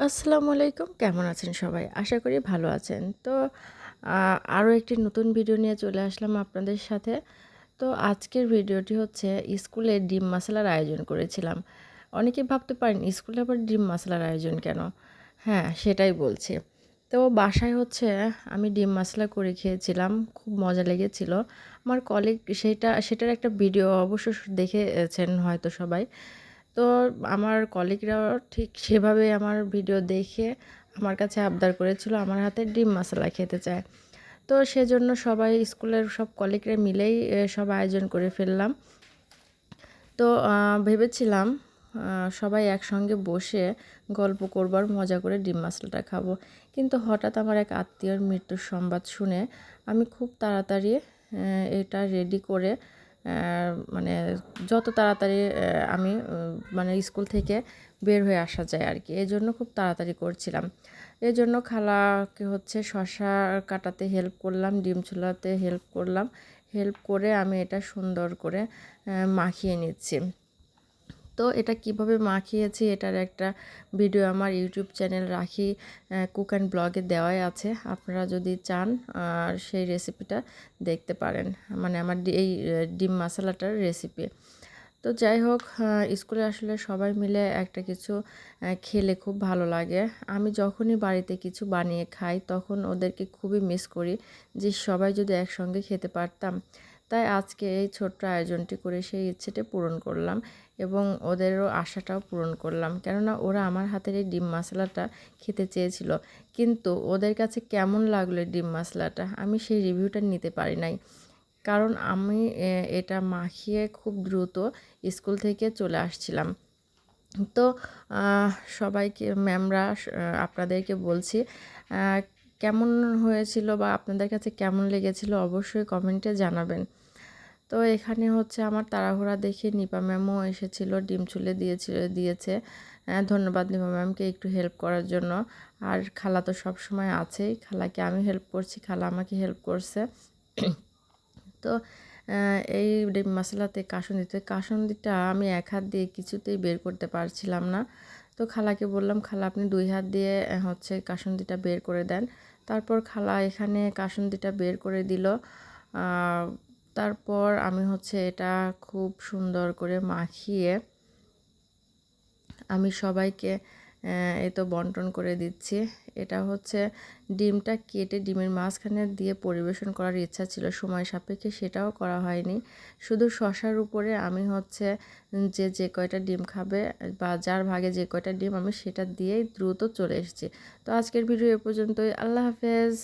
আসসালামু আলাইকুম। কেমন আছেন সবাই? আশা করি ভালো আছেন। তো আরও একটি নতুন ভিডিও নিয়ে চলে আসলাম আপনাদের সাথে। তো, আজকের ভিডিওটি হচ্ছে স্কুলে ডিম মশলার আয়োজন করেছিলাম। অনেকে ভাবতে পারেন, স্কুলে আবার ডিম মশলার আয়োজন কেন? হ্যাঁ সেটাই বলছি। তো, বাসায় হচ্ছে আমি ডিম মশলা করে খেয়েছিলাম, খুব মজা লেগেছিল। আমার কলিগ, সেটা, সেটার একটা ভিডিও অবশ্য দেখেছেন হয়তো সবাই। তো আমার কলিগরাও ঠিক সেভাবে আমার ভিডিও দেখে আমার কাছে আবদার করেছিল, আমার হাতে ডিম মশলা খেতে চায়। তো সেজন্য সবাই স্কুলের সব কলিগরা মিলেই সব আয়োজন করে ফেললাম। তো ভেবেছিলাম সবাই একসঙ্গে বসে গল্প করবার মজা করে ডিম মশলাটা খাব। কিন্তু হঠাৎ আমার এক আত্মীয়র মৃত্যুর সংবাদ শুনে আমি খুব তাড়াতাড়ি এটা রেডি করে মানে যত তাড়াতাড়ি আমি মানে স্কুল থেকে বের হয়ে আসা যায় আর কি এই জন্য খুব তাড়াতাড়ি করছিলাম। এই জন্য খালাকে হচ্ছে শশা কাটাতে হেল্প করলাম, ডিম ছোলাতে হেল্প করলাম। হেল্প করে আমি এটা সুন্দর করে মাখিয়ে নিচ্ছি। তো এটা কীভাবে মাখিয়েছি এটার একটা ভিডিও আমার YouTube channel Rakhi cook and ব্লগে দেওয়াই আছে। আপনারা যদি চান, আর সেই রেসিপিটা দেখতে পারেন। মানে আমার এই ডিম মশলাটার রেসিপি। তো যাই হোক স্কুলে আসলে সবাই মিলে একটা কিছু খেলে খুব ভালো লাগে। আমি যখনই বাড়িতে কিছু বানিয়ে খাই, তখন ওদেরকে খুবই মিস করি যে সবাই যদি একসঙ্গে খেতে পারতাম তাই আজকে এই ছোট্ট আয়োজনটি করে সেই ইচ্ছেটি পূরণ করলাম এবং ওদেরও আশাটাও পূরণ করলাম। কেননা ওরা আমার হাতের এই ডিম মশলাটা খেতে চেয়েছিল। কিন্তু ওদের কাছে কেমন লাগল ডিম মশলাটা? আমি সেই রিভিউটা নিতে পারি নাই। কারণ আমি এটা মাখিয়ে খুব দ্রুত স্কুল থেকে চলে আসছিলাম। তো সবাইকে, ম্যামরা আপনাদেরকে বলছি কেমন হয়েছিল বা আপনাদের কাছে কেমন লেগেছিল অবশ্যই কমেন্টে জানাবেন। তো এখানে হচ্ছে আমার তাড়াহুড়া দেখে নিপা ম্যামও এসেছিল, ডিম চুলে দিয়েছিল, দিয়েছে। ধন্যবাদ নিপা ম্যামকে একটু হেল্প করার জন্য। আর খালা তো সব সময় আছেই, খালাকে আমি হেল্প করছি, খালা আমাকে হেল্প করছে। তো এই ডিম মশলাতে কাসুন্দিতে কাসুন্দিটা আমি এক হাত দিয়ে কিছুতেই বের করতে পারছিলাম না। তো খালাকে বললাম, খালা, আপনি দুই হাত দিয়ে, হচ্ছে কাসুন্দিটা বের করে দেন। তারপর খালা এখানে কাসুন্দিটা বের করে দিল। তারপর আমি হচ্ছে এটা খুব সুন্দর করে মাখিয়ে আমি সবাইকে এই তো বন্টন করে দিচ্ছি। এটা হচ্ছে ডিমটা কেটে ডিমের মাঝখানে দিয়ে পরিবেশন করার ইচ্ছা ছিল, সময় সাপেক্ষে সেটাও করা হয়নি। শুধু শশার উপরে আমি হচ্ছে যে যে কয়টা ডিম খাবে বা যার ভাগে যে কয়টা ডিম আমি সেটা দিয়েই দ্রুত চলে এসেছি। তো আজকের ভিডিও এ পর্যন্তই। আল্লাহ হাফেজ।